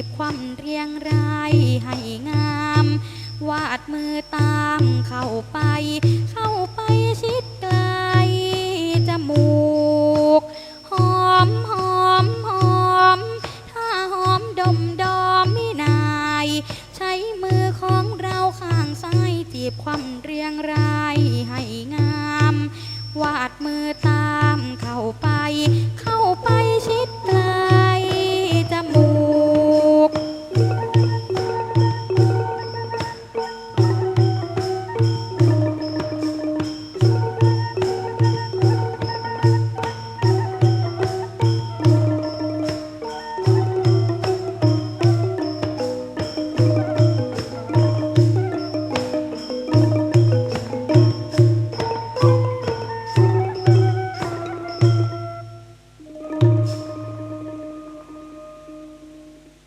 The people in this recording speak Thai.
ีบความเรียงรายให้งาม วาดมือตามเข้าไป เข้าไปชิดไกลจมูก หอมหอมหอม ถ้าหอมดมดอมไม่นาย ใช้มือของเราข้างซ้ายจีบความเรียงรายให้งาม วาดมือตามเข้าไป